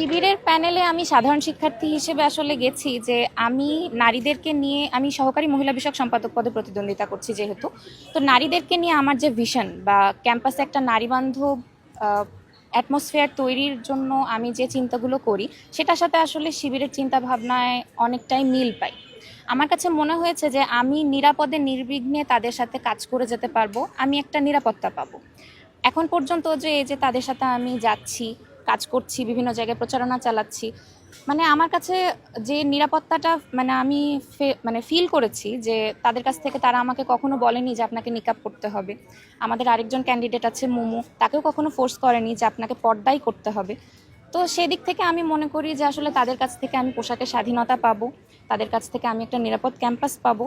শিবিরের প্যানেলে আমি সাধারণ শিক্ষার্থী হিসেবে আসলে গেছি যে আমি নারীদেরকে নিয়ে, আমি সহকারী মহিলা বিষয়ক সম্পাদক পদে প্রতিদ্বন্দ্বিতা করছি যেহেতু। তো নারীদেরকে নিয়ে আমার যে ভিশন বা ক্যাম্পাসে একটা নারী বান্ধব অ্যাটমসফিয়ার তৈরির জন্য আমি যে চিন্তাগুলো করি, সেটার সাথে আসলে শিবিরের চিন্তা ভাবনায় অনেকটাই মিল পাই। আমার কাছে মনে হয়েছে যে আমি নিরাপদে, নির্বিঘ্নে তাদের সাথে কাজ করে যেতে পারব, আমি একটা নিরাপত্তা পাবো। এখন পর্যন্ত যে এই যে তাদের সাথে আমি যাচ্ছি কাজ করছি, বিভিন্ন জায়গায় প্রচারণা চালাচ্ছি। মানে আমার কাছে যে নিরাপত্তাটা মানে আমি মানে ফিল করেছি যে তাদের কাছ থেকে তারা আমাকে কখনো বলেনি যে আপনাকে নিকাপ করতে হবে। আমাদের আরেকজন ক্যান্ডিডেট আছে মোমো, তাকেও কখনো ফোর্স করেনি যে আপনাকে পর্দাই করতে হবে। তো সেদিক থেকে আমি মনে করি যে আসলে তাদের কাছ থেকে আমি পোশাকের স্বাধীনতা পাবো, তাদের কাছ থেকে আমি একটা নিরাপদ ক্যাম্পাস পাবো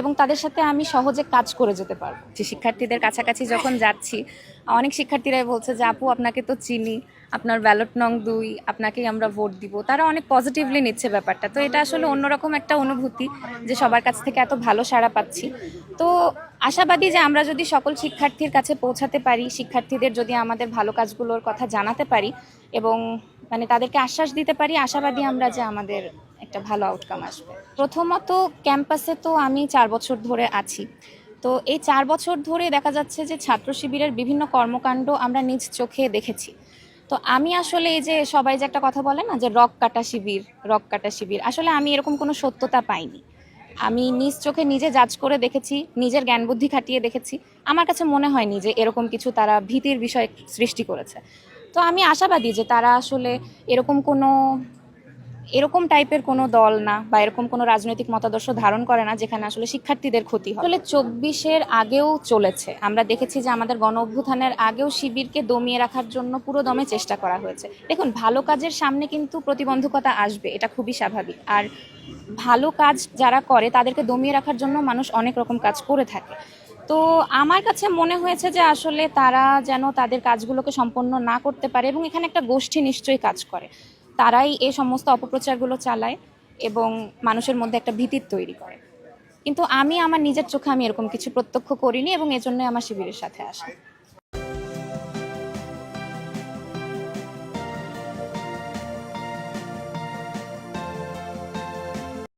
এবং তাদের সাথে আমি সহজে কাজ করে যেতে পারব। শিক্ষার্থীদের কাছাকাছি যখন যাচ্ছি অনেক শিক্ষার্থীরাই বলছে যে, আপু, আপনাকে তো চিনি, আপনার ব্যালট নং দুই, আপনাকেই আমরা ভোট দিব। তারা অনেক পজিটিভলি নিচ্ছে ব্যাপারটা। তো এটা আসলে অন্যরকম একটা অনুভূতি যে, সবার কাছ থেকে এত ভালো সাড়া পাচ্ছি। তো আশাবাদী যে, আমরা যদি সকল শিক্ষার্থীর কাছে পৌঁছাতে পারি, শিক্ষার্থীদের যদি আমাদের ভালো কাজগুলোর কথা জানাতে পারি এবং মানে তাদেরকে আশ্বাস দিতে পারি, আশাবাদী আমরা যে, আমাদের একটা ভালো আউটকাম আসবে। প্রথমত ক্যাম্পাসে তো আমি চার বছর ধরে আছি। তো এই চার বছর ধরে দেখা যাচ্ছে যে ছাত্র শিবিরের বিভিন্ন কর্মকাণ্ড আমরা নিজ চোখে দেখেছি। তো আমি আসলে এই যে সবাই যে একটা কথা বলে না যে রক কাটা শিবির, রক কাটা শিবির, আসলে আমি এরকম কোনো সত্যতা পাইনি। আমি নিজ চোখে নিজে জাজ করে দেখেছি, নিজের জ্ঞান বুদ্ধি খাটিয়ে দেখেছি। আমার কাছে মনে হয়নি যে এরকম কিছু তারা ভীতির বিষয় সৃষ্টি করেছে। তো আমি আশাবাদী যে তারা আসলে এরকম কোনো এরকম টাইপের কোনো দল না বা এরকম কোনো রাজনৈতিক মতাদর্শ ধারণ করে না যেখানে আসলে শিক্ষার্থীদের ক্ষতি হয়। আসলে চব্বিশের আগেও চলেছে। আমরা দেখেছি যে আমাদের গণ অভ্যুত্থানের আগেও শিবিরকে দমিয়ে রাখার জন্য পুরো দমে চেষ্টা করা হয়েছে। দেখুন, ভালো কাজের সামনে কিন্তু প্রতিবন্ধকতা আসবে, এটা খুবই স্বাভাবিক। আর ভালো কাজ যারা করে, তাদেরকে দমিয়ে রাখার জন্য মানুষ অনেক রকম কাজ করে থাকে। তো আমার কাছে মনে হয়েছে যে আসলে তারা যেন তাদের কাজগুলোকে সম্পন্ন না করতে পারে এবং এখানে একটা গোষ্ঠী নিশ্চয়ই কাজ করে। তারাই এই সমস্ত অপপ্রচারগুলো চালায় এবং মানুষের মধ্যে একটা ভীতির তৈরি করে। কিন্তু আমি, আমার নিজের চোখে আমি এরকম কিছু প্রত্যক্ষ করিনি এবং এজন্যই আমার শিবিরের সাথে আসা।